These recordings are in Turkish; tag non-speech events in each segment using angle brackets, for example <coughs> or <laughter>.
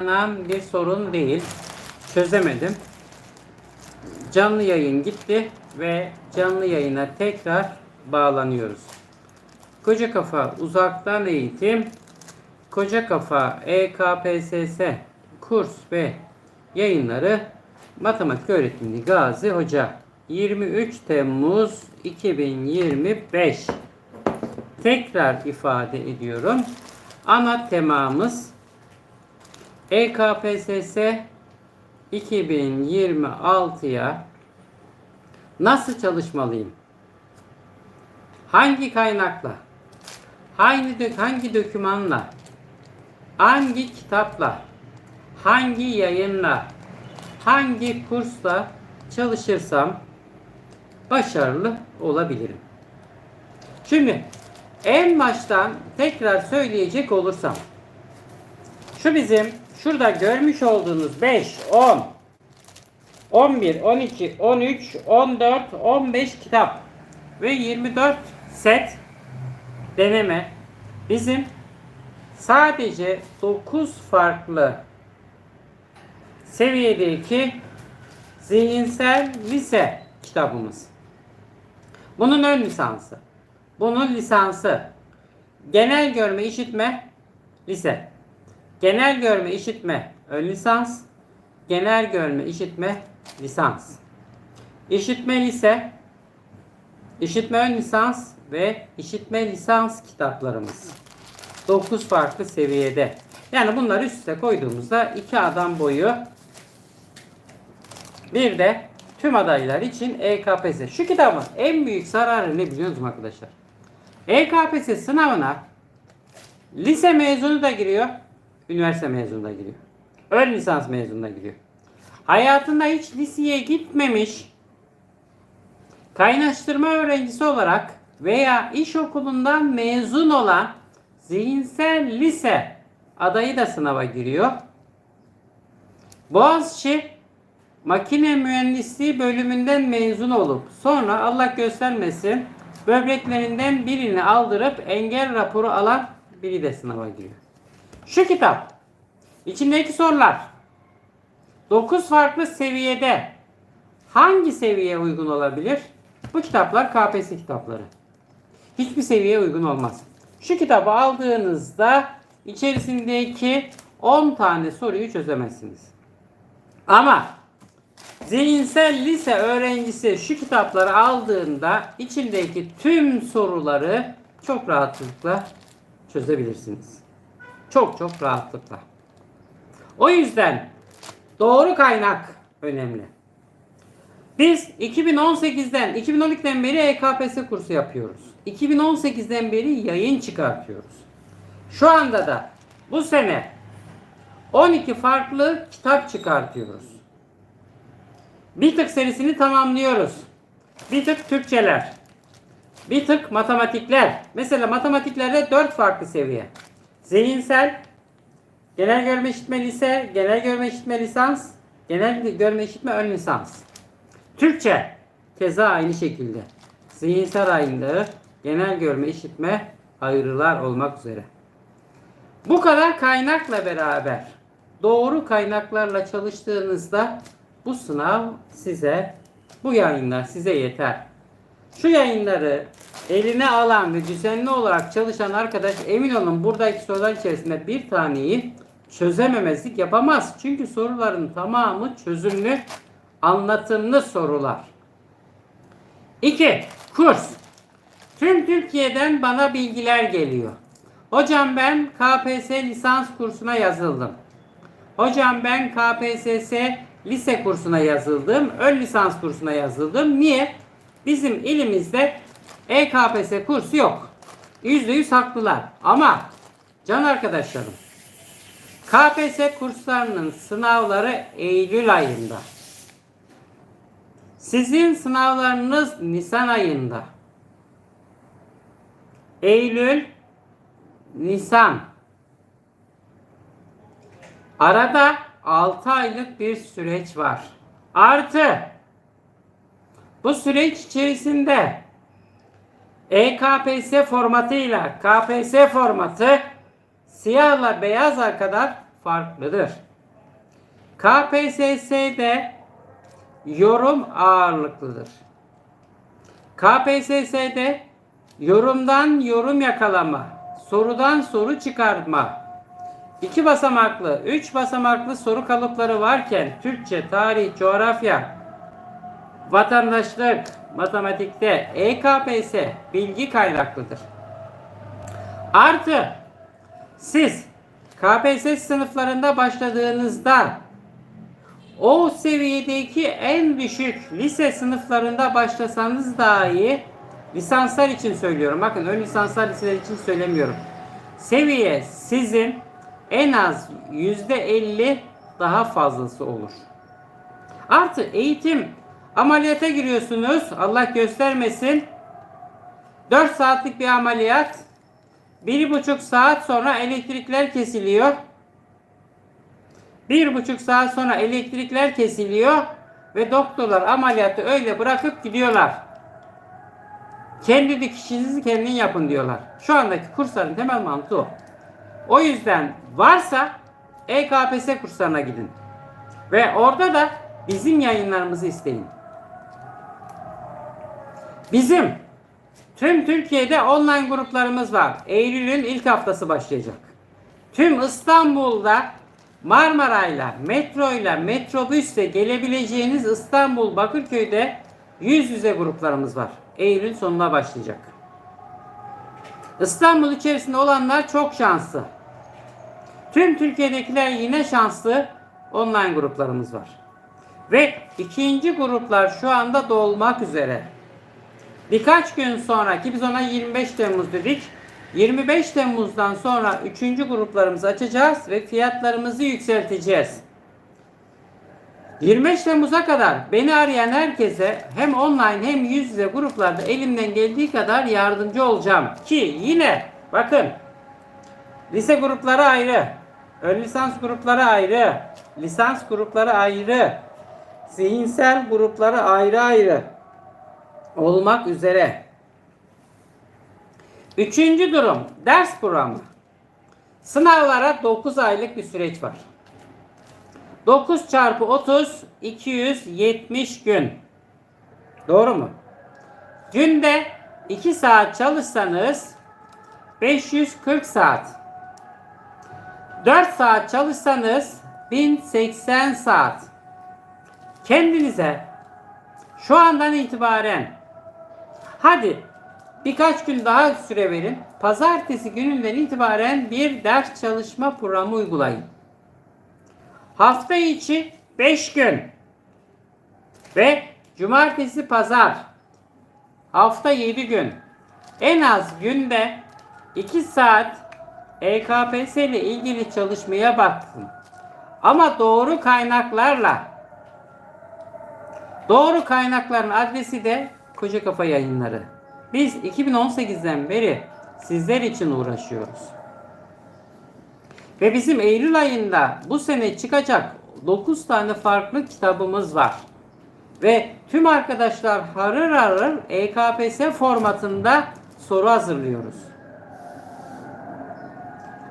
Kaynanan bir sorun değil. Çözemedim. Canlı yayın gitti ve canlı yayına tekrar bağlanıyoruz. Koca Kafa Uzaktan Eğitim Koca Kafa EKPSS kurs ve yayınları Matematik Öğretmeni Gazi Hoca 23 Temmuz 2025 Tekrar ifade ediyorum. Ana temamız EKPSS 2026'ya nasıl çalışmalıyım? Hangi kaynakla? Hangi dö- hangi dokümanla? Hangi kitapla? Hangi yayınla? Hangi kursla çalışırsam başarılı olabilirim? Şimdi en baştan tekrar söyleyecek olursam şu bizim şurada görmüş olduğunuz 5, 10, 11, 12, 13, 14, 15 kitap ve 24 set deneme bizim sadece 9 farklı seviyedeki zihinsel lise kitabımız. Bunun ön lisansı. Bunun lisansı. Genel görme işitme lise. Genel görme işitme ön lisans. Genel görme işitme lisans. İşitme lise, işitme ön lisans ve işitme lisans kitaplarımız. 9 farklı seviyede. Yani bunları üst üste koyduğumuzda iki adam boyu bir de tüm adaylar için EKPS. Şu kitabın en büyük zararı ne biliyor musunuz arkadaşlar? EKPS sınavına lise mezunu da giriyor, üniversite mezunu da giriyor. Ön lisans mezunu da giriyor. Hayatında hiç liseye gitmemiş, kaynaştırma öğrencisi olarak veya iş okulundan mezun olan zihinsel lise adayı da sınava giriyor. Boğaziçi makine mühendisliği bölümünden mezun olup sonra Allah göstermesin böbreklerinden birini aldırıp engel raporu alan biri de sınava giriyor. Şu kitap içindeki sorular 9 farklı seviyede hangi seviyeye uygun olabilir? Bu kitaplar KPSS kitapları. Hiçbir seviyeye uygun olmaz. Şu kitabı aldığınızda içerisindeki 10 tane soruyu çözemezsiniz. Ama zihinsel lise öğrencisi şu kitapları aldığında içindeki tüm soruları çok rahatlıkla çözebilirsiniz. Çok çok rahatlıkla. O yüzden doğru kaynak önemli. Biz 2018'den, 2012'den beri EKPS kursu yapıyoruz. 2018'den beri yayın çıkartıyoruz. Şu anda da bu sene 12 farklı kitap çıkartıyoruz. Bir tık serisini tamamlıyoruz. Bir tık Türkçeler. Bir tık matematikler. Mesela matematiklerde 4 farklı seviye. Zihinsel, genel görme işitme lise, genel görme işitme lisans, genel görme işitme ön lisans. Türkçe keza aynı şekilde. Zihinsel ayrı, genel görme işitme ayrılar olmak üzere. Bu kadar kaynakla beraber doğru kaynaklarla çalıştığınızda bu sınav size, bu yayınlar size yeter. Şu yayınları eline alan ve düzenli olarak çalışan arkadaş emin olun buradaki sorular içerisinde bir taneyi çözememezlik yapamaz. Çünkü soruların tamamı çözümlü, anlatımlı sorular. 2. Kurs. Tüm Türkiye'den bana bilgiler geliyor. Hocam ben KPSS lisans kursuna yazıldım. Hocam ben KPSS lise kursuna yazıldım. Ön lisans kursuna yazıldım. Niye? Bizim ilimizde EKPS kursu yok. %100 haklılar. Ama can arkadaşlarım KPSS kurslarının sınavları Eylül ayında. Sizin sınavlarınız Nisan ayında. Eylül, Nisan. Arada 6 aylık bir süreç var. Artı bu süreç içerisinde EKPS formatıyla KPSS formatı siyahla beyaza kadar farklıdır. KPSS'de yorum ağırlıklıdır. KPSS'de yorumdan yorum yakalama, sorudan soru çıkartma, iki basamaklı, üç basamaklı soru kalıpları varken Türkçe, tarih, coğrafya, vatandaşlık, matematikte EKPS bilgi kaynaklıdır. Artı siz KPSS sınıflarında başladığınızda o seviyedeki en düşük lise sınıflarında başlasanız dahi lisanslar için söylüyorum. Bakın ön lisanslar liseler için söylemiyorum. Seviye sizin en az %50 daha fazlası olur. Artı eğitim ameliyata giriyorsunuz. Allah göstermesin. 4 saatlik bir ameliyat. Bir buçuk saat sonra elektrikler kesiliyor. Bir buçuk saat sonra elektrikler kesiliyor ve doktorlar ameliyatı öyle bırakıp gidiyorlar. Kendi dikişinizi kendin yapın diyorlar. Şu andaki kursların temel mantığı o. O yüzden varsa EKPS kurslarına gidin. Ve orada da bizim yayınlarımızı isteyin. Bizim tüm Türkiye'de online gruplarımız var. Eylül'ün ilk haftası başlayacak. Tüm İstanbul'da Marmaray'la, metroyla, metrobüsle gelebileceğiniz İstanbul Bakırköy'de yüz yüze gruplarımız var. Eylül sonuna başlayacak. İstanbul içerisinde olanlar çok şanslı. Tüm Türkiye'dekiler yine şanslı online gruplarımız var. Ve ikinci gruplar şu anda dolmak üzere. Birkaç gün sonra ki biz ona 25 Temmuz dedik. 25 Temmuz'dan sonra 3. gruplarımızı açacağız ve fiyatlarımızı yükselteceğiz. 25 Temmuz'a kadar beni arayan herkese hem online hem yüz yüze gruplarda elimden geldiği kadar yardımcı olacağım. Ki yine bakın lise grupları ayrı, ön lisans grupları ayrı, lisans grupları ayrı, zihinsel grupları ayrı ayrı olmak üzere. Üçüncü durum ders programı. Sınavlara 9 aylık bir süreç var. 9 çarpı 30 270 gün. Doğru mu? Günde 2 saat çalışsanız 540 saat. 4 saat çalışsanız 1080 saat. Kendinize şu andan itibaren hadi birkaç gün daha süre verin. Pazartesi gününden itibaren bir ders çalışma programı uygulayın. Hafta içi 5 gün ve cumartesi pazar hafta 7 gün en az günde 2 saat EKPS ile ilgili çalışmaya baktım. Ama doğru kaynaklarla doğru kaynakların adresi de Koca Kafa Yayınları. Biz 2018'den beri sizler için uğraşıyoruz. Ve bizim Eylül ayında bu sene çıkacak 9 tane farklı kitabımız var. Ve tüm arkadaşlar harır harır EKPS formatında soru hazırlıyoruz.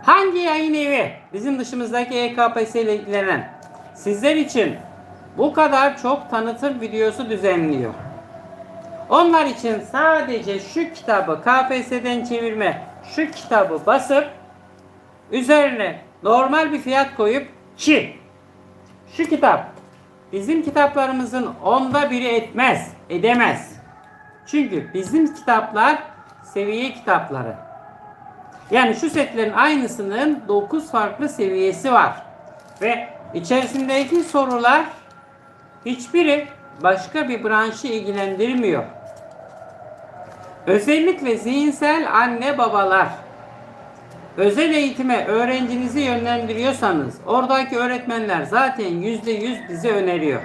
Hangi yayın evi bizim dışımızdaki EKPS ile ilgilenen sizler için bu kadar çok tanıtım videosu düzenliyor? Onlar için sadece şu kitabı KPSS'den çevirme şu kitabı basıp üzerine normal bir fiyat koyup ki şu kitap bizim kitaplarımızın onda biri etmez, edemez. Çünkü bizim kitaplar seviye kitapları. Yani şu setlerin aynısının 9 farklı seviyesi var. Ve içerisindeki sorular hiçbiri başka bir branşı ilgilendirmiyor. Özellikle zihinsel anne babalar özel eğitime öğrencinizi yönlendiriyorsanız oradaki öğretmenler zaten yüzde yüz bize öneriyor.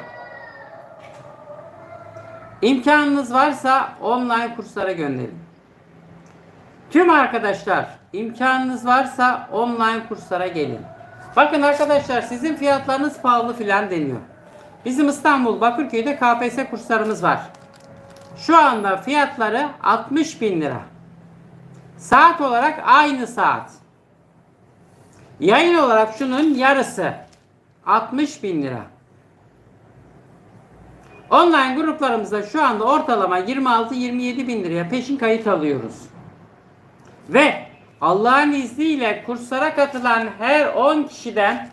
İmkanınız varsa online kurslara gönderin. Tüm arkadaşlar imkanınız varsa online kurslara gelin. Bakın arkadaşlar sizin fiyatlarınız pahalı filan deniyor. Bizim İstanbul Bakırköy'de KPSS kurslarımız var. Şu anda fiyatları 60 bin lira. Saat olarak aynı saat. Yayın olarak şunun yarısı. 60 bin lira. Online gruplarımızda şu anda ortalama 26-27 bin liraya peşin kayıt alıyoruz. Ve Allah'ın izniyle kurslara katılan her 10 kişiden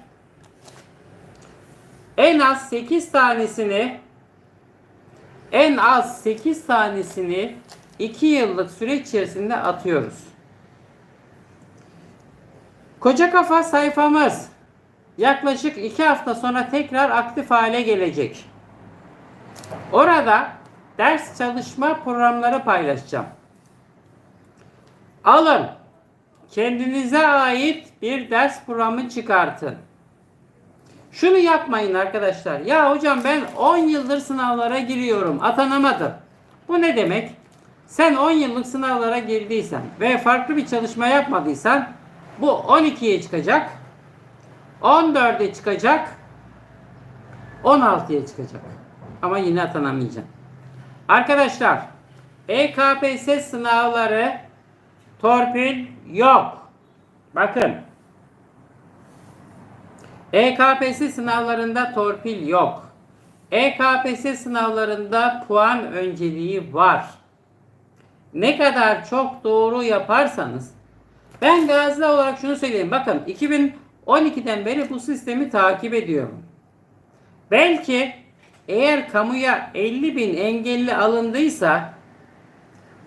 en az 8 tanesini en az 8 tanesini 2 yıllık süreç içerisinde atıyoruz. Koca Kafa sayfamız yaklaşık 2 hafta sonra tekrar aktif hale gelecek. Orada ders çalışma programları paylaşacağım. Alın. Kendinize ait bir ders programı çıkartın. Şunu yapmayın arkadaşlar. Ya hocam ben 10 yıldır sınavlara giriyorum. Atanamadım. Bu ne demek? Sen 10 yıllık sınavlara girdiysen ve farklı bir çalışma yapmadıysan bu 12'ye çıkacak. 14'e çıkacak. 16'ya çıkacak. Ama yine atanamayacaksın. Arkadaşlar EKPS sınavları torpil yok. Bakın. EKPS sınavlarında torpil yok. EKPS sınavlarında puan önceliği var. Ne kadar çok doğru yaparsanız ben Gazi olarak şunu söyleyeyim. Bakın 2012'den beri bu sistemi takip ediyorum. Belki eğer kamuya 50 bin engelli alındıysa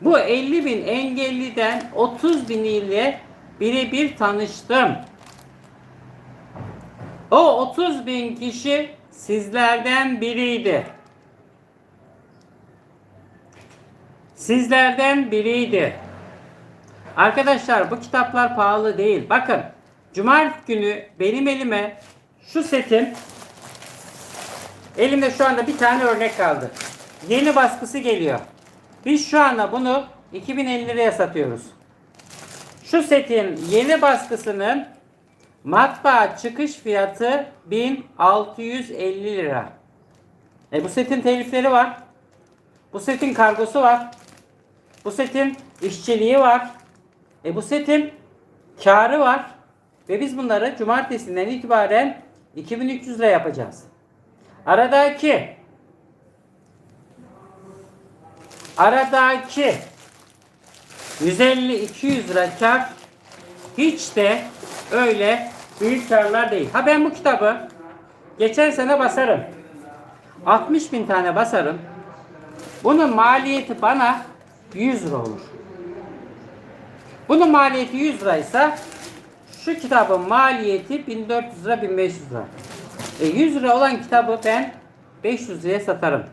bu 50 bin engelliden 30 biniyle birebir tanıştım. O 30 bin kişi sizlerden biriydi. Sizlerden biriydi. Arkadaşlar bu kitaplar pahalı değil. Bakın Cumartesi günü benim elime şu setin elimde şu anda bir tane örnek kaldı. Yeni baskısı geliyor. Biz şu anda bunu 2050 liraya satıyoruz. Şu setin yeni baskısının matbaa çıkış fiyatı 1650 lira. E bu setin telifleri var. Bu setin kargosu var. Bu setin işçiliği var. E bu setin karı var. Ve biz bunları cumartesinden itibaren 2300 lira yapacağız. Aradaki aradaki 150-200 lira kar hiç de öyle büyük karlar değil. Ha ben bu kitabı geçen sene basarım. 60 bin tane basarım. Bunun maliyeti bana 100 lira olur. Bunun maliyeti 100 liraysa şu kitabın maliyeti 1400 lira 1500 lira. E 100 lira olan kitabı ben 500 liraya satarım.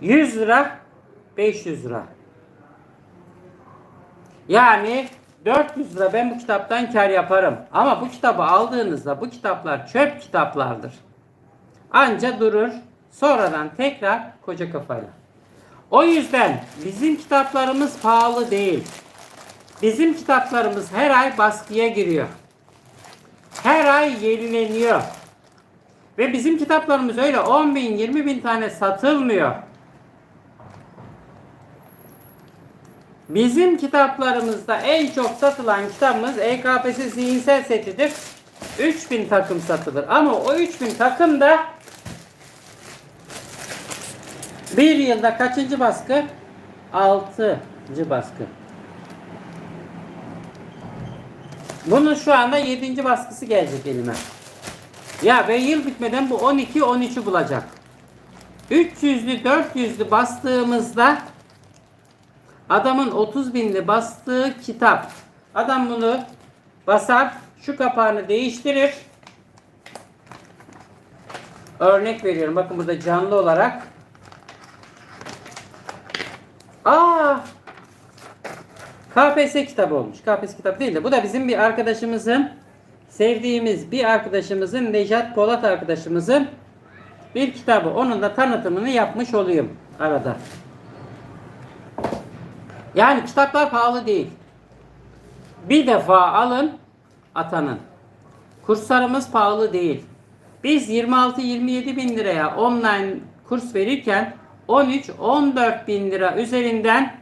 100 lira 500 lira. Yani 400 lira ben bu kitaptan kar yaparım. Ama bu kitabı aldığınızda bu kitaplar çöp kitaplardır. Anca durur. Sonradan tekrar koca kafayla. O yüzden bizim kitaplarımız pahalı değil. Bizim kitaplarımız her ay baskıya giriyor. Her ay yenileniyor. Ve bizim kitaplarımız öyle 10 bin 20 bin tane satılmıyor. Bizim kitaplarımızda en çok satılan kitabımız EKPS zihinsel setidir. 3000 takım satılır. Ama o 3000 takım da bir yılda kaçıncı baskı? 6. baskı. Bunun şu anda 7. baskısı gelecek elime. Ya ve yıl bitmeden bu 12 13'ü bulacak. 300'lü 400'lü bastığımızda adamın 30 binli bastığı kitap. Adam bunu basar, şu kapağını değiştirir. Örnek veriyorum. Bakın burada canlı olarak. Aa! KPSS kitabı olmuş. KPSS kitap değil de bu da bizim bir arkadaşımızın sevdiğimiz bir arkadaşımızın Nejat Polat arkadaşımızın bir kitabı. Onun da tanıtımını yapmış olayım arada. Yani kitaplar pahalı değil. Bir defa alın, atanın. Kurslarımız pahalı değil. Biz 26-27 bin liraya online kurs verirken 13-14 bin lira üzerinden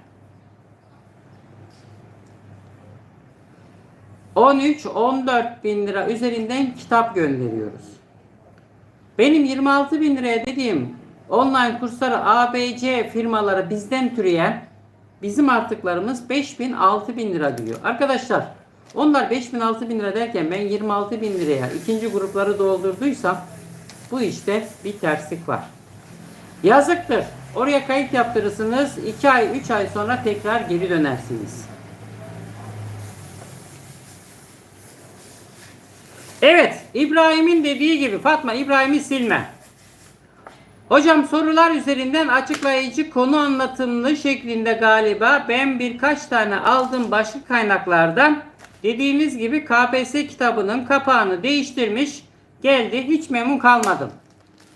13-14 bin lira üzerinden kitap gönderiyoruz. Benim 26 bin liraya dediğim online kursları ABC firmaları bizden türeyen bizim artıklarımız 5 bin 6 bin lira diyor. Arkadaşlar onlar 5 bin 6 bin lira derken ben 26 bin liraya ikinci grupları doldurduysam bu işte bir terslik var. Yazıktır. Oraya kayıt yaptırırsınız. 2 ay 3 ay sonra tekrar geri dönersiniz. Evet, İbrahim'in dediği gibi Fatma İbrahim'i silme. Hocam sorular üzerinden açıklayıcı konu anlatımlı şeklinde galiba ben birkaç tane aldım başka kaynaklardan. Dediğimiz gibi KPSS kitabının kapağını değiştirmiş geldi hiç memnun kalmadım.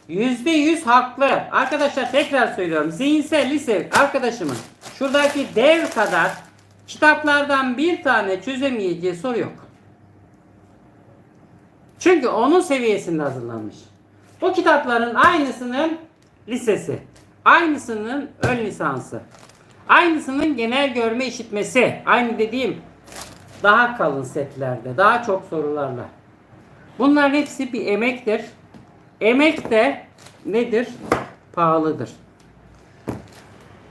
%100 haklı. Arkadaşlar tekrar söylüyorum. Zihinsel lise arkadaşımın şuradaki dev kadar kitaplardan bir tane çözemeyeceği soru yok. Çünkü onun seviyesinde hazırlanmış. Bu kitapların aynısının lisesi, aynısının ön lisansı, aynısının genel görme işitmesi, aynı dediğim daha kalın setlerde, daha çok sorularla. Bunların hepsi bir emektir. Emek de nedir? Pahalıdır.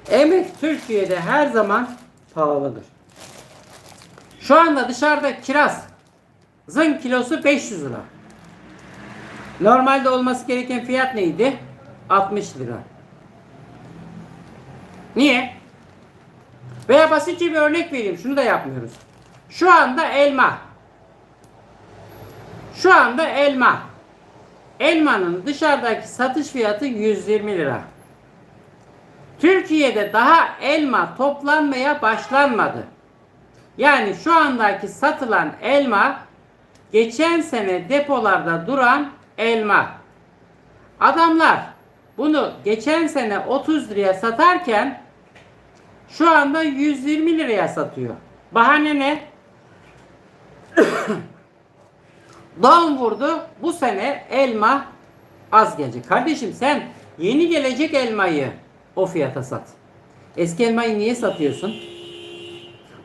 Emek Türkiye'de her zaman pahalıdır. Şu anda dışarıda kiraz zın kilosu 500 lira. Normalde olması gereken fiyat neydi? 60 lira. Niye? Veya basitçe bir örnek vereyim. Şunu da yapmıyoruz. Şu anda elma. Şu anda elma. Elmanın dışarıdaki satış fiyatı 120 lira. Türkiye'de daha elma toplanmaya başlanmadı. Yani şu andaki satılan elma geçen sene depolarda duran elma. Adamlar bunu geçen sene 30 liraya satarken şu anda 120 liraya satıyor. Bahane ne? <coughs> Don vurdu. Bu sene elma az gelecek. Kardeşim sen yeni gelecek elmayı o fiyata sat. Eski elmayı niye satıyorsun?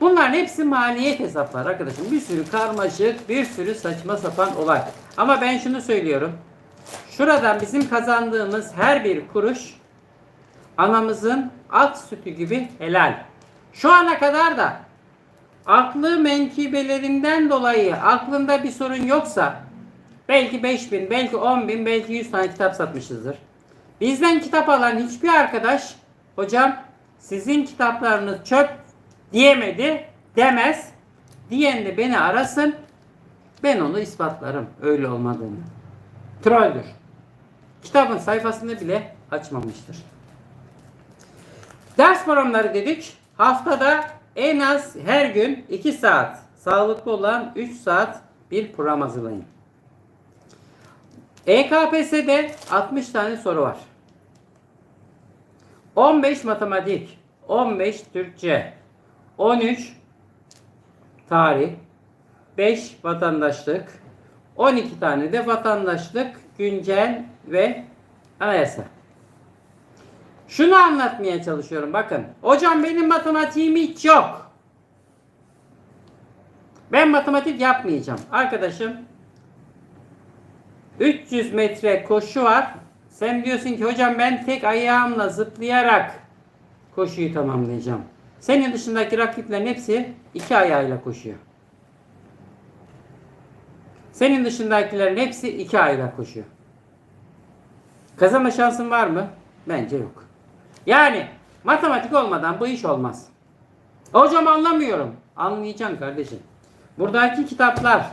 Bunların hepsi maliyet hesapları arkadaşım. Bir sürü karmaşık, bir sürü saçma sapan olay. Ama ben şunu söylüyorum. Şuradan bizim kazandığımız her bir kuruş anamızın ak sütü gibi helal. Şu ana kadar da aklı menkibelerinden dolayı aklında bir sorun yoksa belki 5000, belki 10 bin, belki 100 tane kitap satmışızdır. Bizden kitap alan hiçbir arkadaş hocam sizin kitaplarınız çöp diyemedi demez. Diyen de beni arasın. Ben onu ispatlarım öyle olmadığını. Trolldür. Kitabın sayfasını bile açmamıştır. Ders programları dedik. Haftada en az her gün 2 saat, sağlıklı olan 3 saat bir program hazırlayın. EKPS'de 60 tane soru var. 15 matematik, 15 Türkçe, 13 tarih, 5 vatandaşlık, 12 tane de vatandaşlık, güncel ve anayasa. Şunu anlatmaya çalışıyorum bakın. Hocam benim matematiğim hiç yok. Ben matematik yapmayacağım. Arkadaşım 300 metre koşu var. Sen diyorsun ki hocam ben tek ayağımla zıplayarak koşuyu tamamlayacağım. Senin dışındaki rakiplerin hepsi iki ayağıyla koşuyor. Senin dışındakilerin hepsi iki ayağıyla koşuyor. Kazanma şansın var mı? Bence yok. Yani matematik olmadan bu iş olmaz. Hocam anlamıyorum. Anlayacaksın kardeşim. Buradaki kitaplar,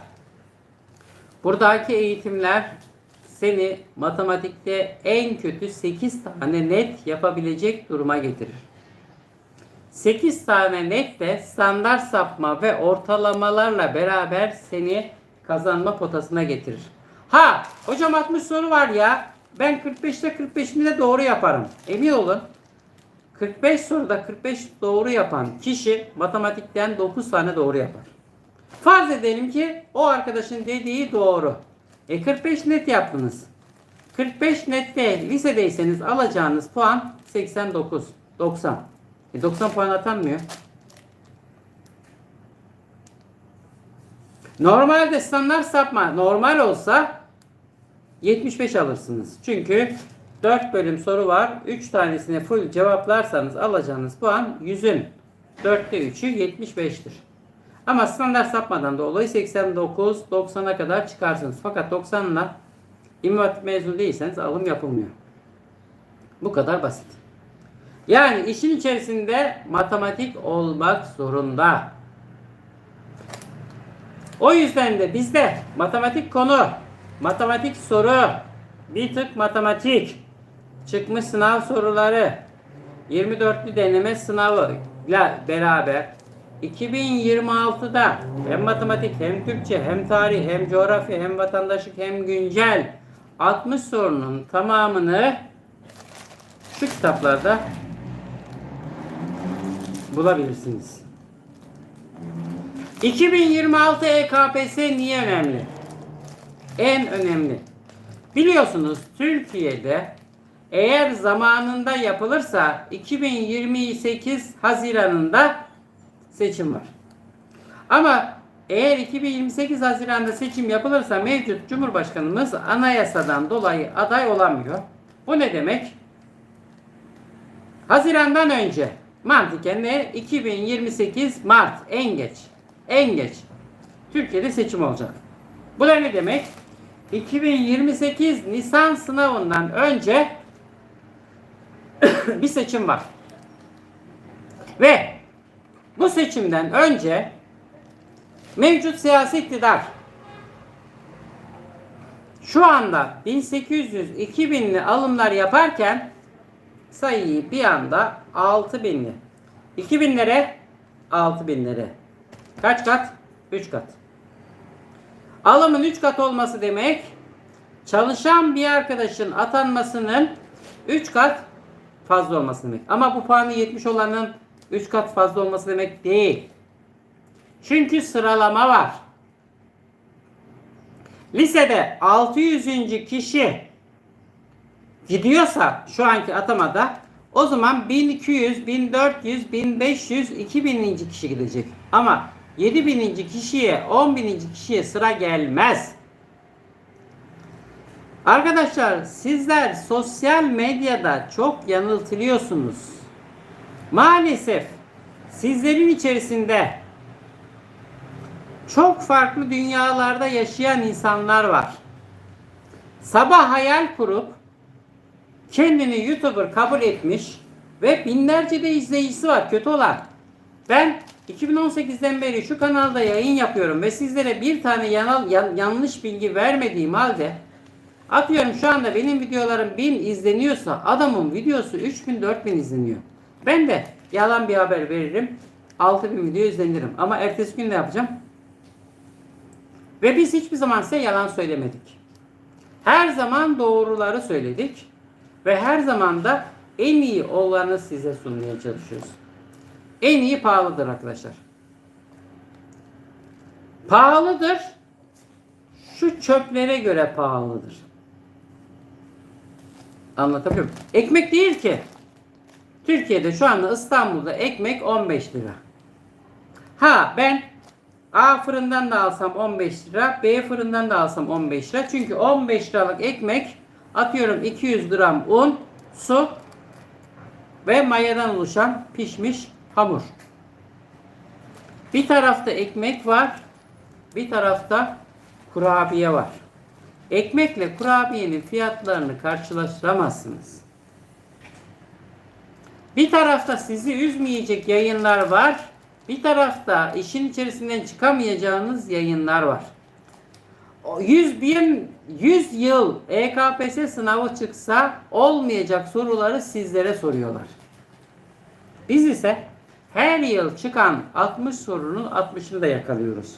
buradaki eğitimler seni matematikte en kötü 8 tane net yapabilecek duruma getirir. 8 tane net de standart sapma ve ortalamalarla beraber seni kazanma potasına getirir. Ha hocam 60 soru var ya ben 45'te 45'ini de doğru yaparım. Emin olun 45 soruda 45 doğru yapan kişi matematikten 9 tane doğru yapar. Farz edelim ki o arkadaşın dediği doğru. E 45 net yaptınız. 45 nette lisedeyseniz alacağınız puan 89, 90. E 90 puan atanmıyor. Normalde standart sapma normal olsa 75 alırsınız. Çünkü 4 bölüm soru var. 3 tanesine full cevaplarsanız alacağınız puan 100'ün 4'te 3'ü 75'tir. Ama standart sapmadan dolayı 89 90'a kadar çıkarsınız. Fakat 90'la İmam mezunu değilseniz alım yapılmıyor. Bu kadar basit. Yani işin içerisinde matematik olmak zorunda. O yüzden de bizde matematik konu, matematik soru, bir tık matematik, çıkmış sınav soruları, 24'lü deneme sınavı ile beraber 2026'da hem matematik hem Türkçe hem tarih hem coğrafya hem vatandaşlık hem güncel 60 sorunun tamamını şu kitaplarda bulabilirsiniz. 2026 EKPS niye önemli? En önemli. Biliyorsunuz Türkiye'de eğer zamanında yapılırsa 2028 Haziran'ında seçim var. Ama eğer 2028 Haziran'da seçim yapılırsa mevcut Cumhurbaşkanımız anayasadan dolayı aday olamıyor. Bu ne demek? Haziran'dan önce mantıken ne? 2028 Mart en geç. En geç. Türkiye'de seçim olacak. Bu da ne demek? 2028 Nisan sınavından önce <coughs> bir seçim var. Ve bu seçimden önce mevcut siyasi iktidar şu anda 1800-2000'li alımlar yaparken sayıyı bir anda 6000'li. 2000'lere 6000'lere. Kaç kat? 3 kat. Alımın 3 kat olması demek çalışan bir arkadaşın atanmasının 3 kat fazla olması demek. Ama bu puanı 70 olanın 3 kat fazla olması demek değil. Çünkü sıralama var. Lisede 600. kişi gidiyorsa şu anki atamada o zaman 1200, 1400, 1500, 2000. kişi gidecek. Ama 7000. kişiye, 10.000. kişiye sıra gelmez. Arkadaşlar sizler sosyal medyada çok yanıltılıyorsunuz. Maalesef sizlerin içerisinde çok farklı dünyalarda yaşayan insanlar var. Sabah hayal kurup kendini YouTuber kabul etmiş ve binlerce de izleyicisi var. Kötü olan. Ben 2018'den beri şu kanalda yayın yapıyorum ve sizlere bir tane yanal, yan- yanlış bilgi vermediğim halde atıyorum şu anda benim videolarım 1000 izleniyorsa adamın videosu 3000 4000 izleniyor. Ben de yalan bir haber veririm. 6000 video izlenirim. Ama ertesi gün ne yapacağım? Ve biz hiçbir zaman size yalan söylemedik. Her zaman doğruları söyledik. Ve her zaman da en iyi olanı size sunmaya çalışıyoruz. En iyi pahalıdır arkadaşlar. Pahalıdır. Şu çöplere göre pahalıdır. Anlatabiliyor muyum? Ekmek değil ki. Türkiye'de şu anda İstanbul'da ekmek 15 lira. Ha ben A fırından da alsam 15 lira, B fırından da alsam 15 lira. Çünkü 15 liralık ekmek atıyorum 200 gram un, su ve mayadan oluşan pişmiş hamur. Bir tarafta ekmek var, bir tarafta kurabiye var. Ekmekle kurabiyenin fiyatlarını karşılaştıramazsınız. Bir tarafta sizi üzmeyecek yayınlar var. Bir tarafta işin içerisinden çıkamayacağınız yayınlar var. O 100 bin 100 yıl EKPS sınavı çıksa olmayacak soruları sizlere soruyorlar. Biz ise her yıl çıkan 60 sorunun 60'ını da yakalıyoruz.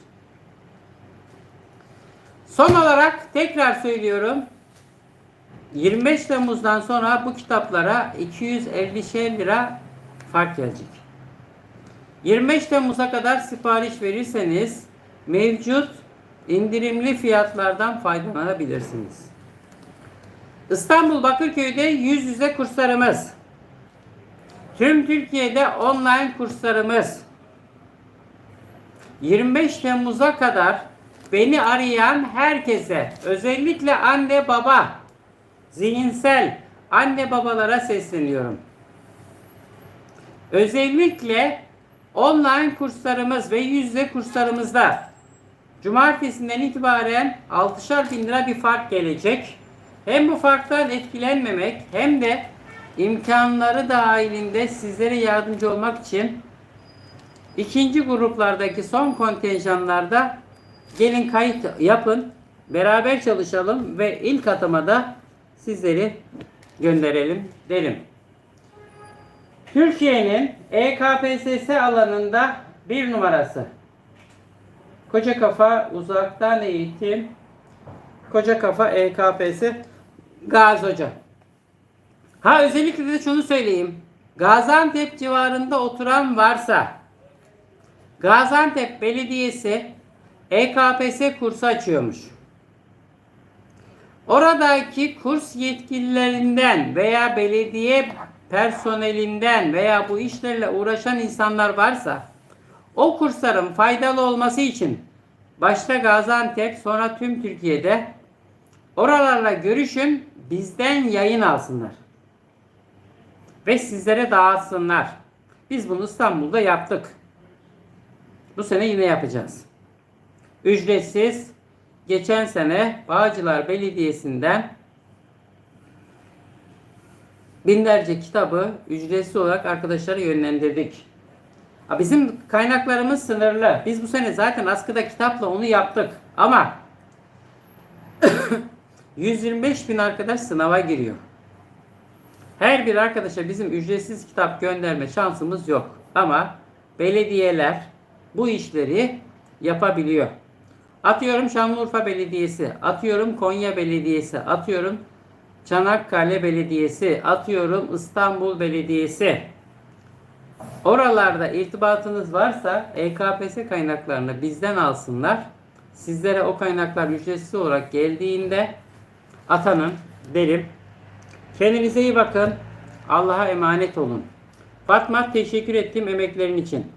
Son olarak tekrar söylüyorum. 25 Temmuz'dan sonra bu kitaplara 250 lira fark gelecek. 25 Temmuz'a kadar sipariş verirseniz mevcut indirimli fiyatlardan faydalanabilirsiniz. İstanbul Bakırköy'de yüz yüze kurslarımız. Tüm Türkiye'de online kurslarımız. 25 Temmuz'a kadar beni arayan herkese, özellikle anne baba, zihinsel anne babalara sesleniyorum. Özellikle online kurslarımız ve yüzde kurslarımızda cumartesinden itibaren 6'şar bin lira bir fark gelecek. Hem bu farktan etkilenmemek hem de imkanları dahilinde sizlere yardımcı olmak için ikinci gruplardaki son kontenjanlarda gelin kayıt yapın. Beraber çalışalım ve ilk atamada sizleri gönderelim derim. Türkiye'nin EKPSS alanında bir numarası. Koca Kafa Uzaktan Eğitim Koca Kafa E EKPS Gazi Hoca. Ha özellikle de şunu söyleyeyim. Gaziantep civarında oturan varsa Gaziantep Belediyesi EKPS kursu açıyormuş. Oradaki kurs yetkililerinden veya belediye personelinden veya bu işlerle uğraşan insanlar varsa o kursların faydalı olması için başta Gaziantep sonra tüm Türkiye'de oralarla görüşün bizden yayın alsınlar. Ve sizlere dağıtsınlar. Biz bunu İstanbul'da yaptık. Bu sene yine yapacağız. Ücretsiz geçen sene Bağcılar Belediyesi'nden binlerce kitabı ücretsiz olarak arkadaşlara yönlendirdik. Bizim kaynaklarımız sınırlı. Biz bu sene zaten askıda kitapla onu yaptık. Ama <coughs> 125 bin arkadaş sınava giriyor. Her bir arkadaşa bizim ücretsiz kitap gönderme şansımız yok. Ama belediyeler bu işleri yapabiliyor. Atıyorum Şanlıurfa Belediyesi, atıyorum Konya Belediyesi, atıyorum Çanakkale Belediyesi, atıyorum İstanbul Belediyesi. Oralarda irtibatınız varsa EKPS kaynaklarını bizden alsınlar. Sizlere o kaynaklar ücretsiz olarak geldiğinde atanın derim. Kendinize iyi bakın. Allah'a emanet olun. Fatma teşekkür ettim emeklerin için.